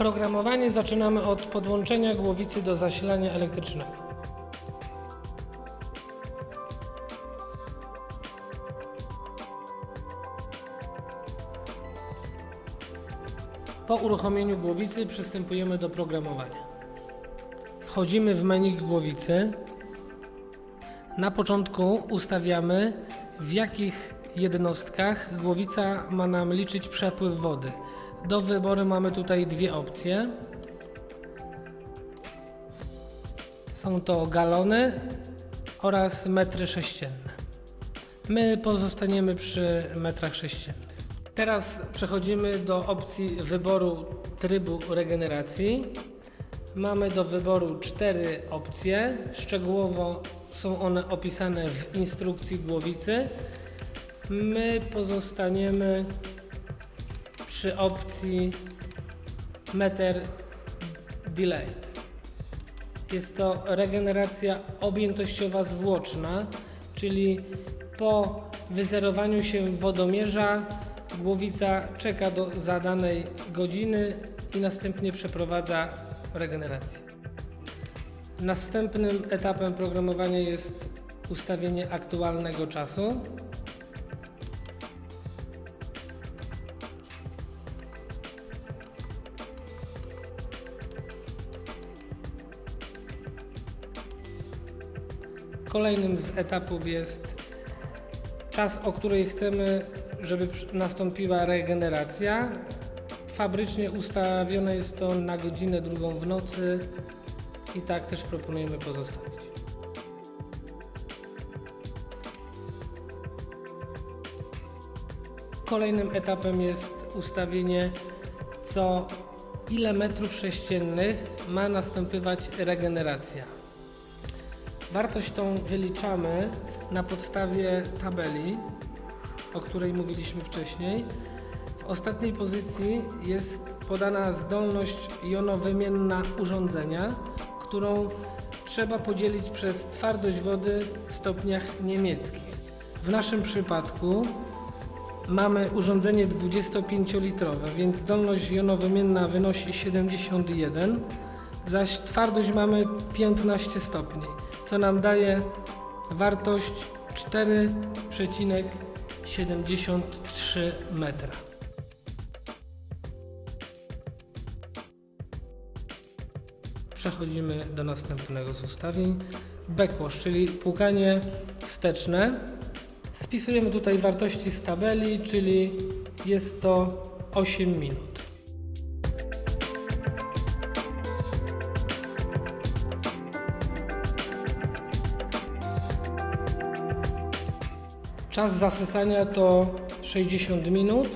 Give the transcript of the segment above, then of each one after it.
Programowanie zaczynamy od podłączenia głowicy do zasilania elektrycznego. Po uruchomieniu głowicy przystępujemy do programowania. Wchodzimy w menu głowicy. Na początku ustawiamy w jakich jednostkach głowica ma nam liczyć przepływ wody. Do wyboru mamy tutaj dwie opcje. Są to galony oraz metry sześcienne. My pozostaniemy przy metrach sześciennych. Teraz przechodzimy do opcji wyboru trybu regeneracji. Mamy do wyboru cztery opcje. Szczegółowo są one opisane w instrukcji głowicy. My pozostaniemy przy opcji Meter Delayed. Jest to regeneracja objętościowa zwłoczna, czyli po wyzerowaniu się wodomierza głowica czeka do zadanej godziny i następnie przeprowadza regenerację. Następnym etapem programowania jest ustawienie aktualnego czasu. Kolejnym z etapów jest czas, o której chcemy, żeby nastąpiła regeneracja. Fabrycznie ustawione jest to na godzinę drugą w nocy i tak też proponujemy pozostawić. Kolejnym etapem jest ustawienie co ile metrów sześciennych ma następować regeneracja. Wartość tą wyliczamy na podstawie tabeli, o której mówiliśmy wcześniej. W ostatniej pozycji jest podana zdolność jonowymienna urządzenia, którą trzeba podzielić przez twardość wody w stopniach niemieckich. W naszym przypadku mamy urządzenie 25-litrowe, więc zdolność jonowymienna wynosi 71, zaś twardość mamy 15 stopni, co nam daje wartość 4,73 metra. Przechodzimy do następnego z ustawień. Backwash, czyli płukanie wsteczne. Spisujemy tutaj wartości z tabeli, czyli jest to 8 minut. Czas zasysania to 60 minut.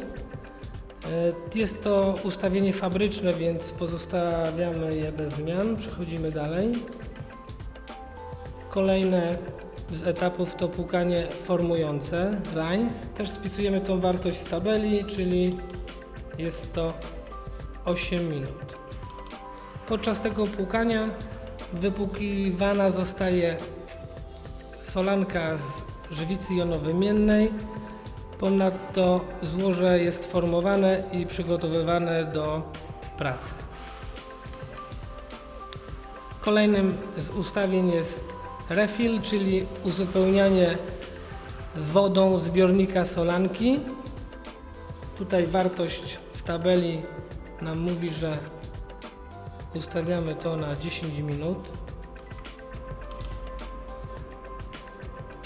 E, Jest to ustawienie fabryczne, więc pozostawiamy je bez zmian. Przechodzimy dalej. Kolejne z etapów to płukanie formujące, lines. Też spisujemy tą wartość z tabeli, czyli jest to 8 minut. Podczas tego płukania wypłukiwana zostaje solanka z żywicy jonowymiennej. Ponadto złoże jest formowane i przygotowywane do pracy. Kolejnym z ustawień jest refill, czyli uzupełnianie wodą zbiornika solanki. Tutaj wartość w tabeli nam mówi, że ustawiamy to na 10 minut.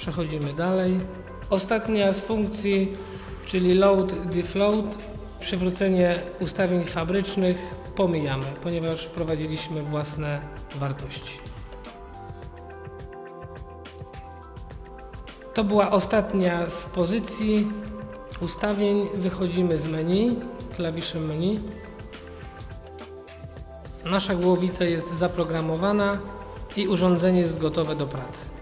Przechodzimy dalej. Ostatnia z funkcji, czyli load defloat, przywrócenie ustawień fabrycznych pomijamy, ponieważ wprowadziliśmy własne wartości. To była ostatnia z pozycji ustawień. Wychodzimy z menu, klawiszem menu. Nasza głowica jest zaprogramowana i urządzenie jest gotowe do pracy.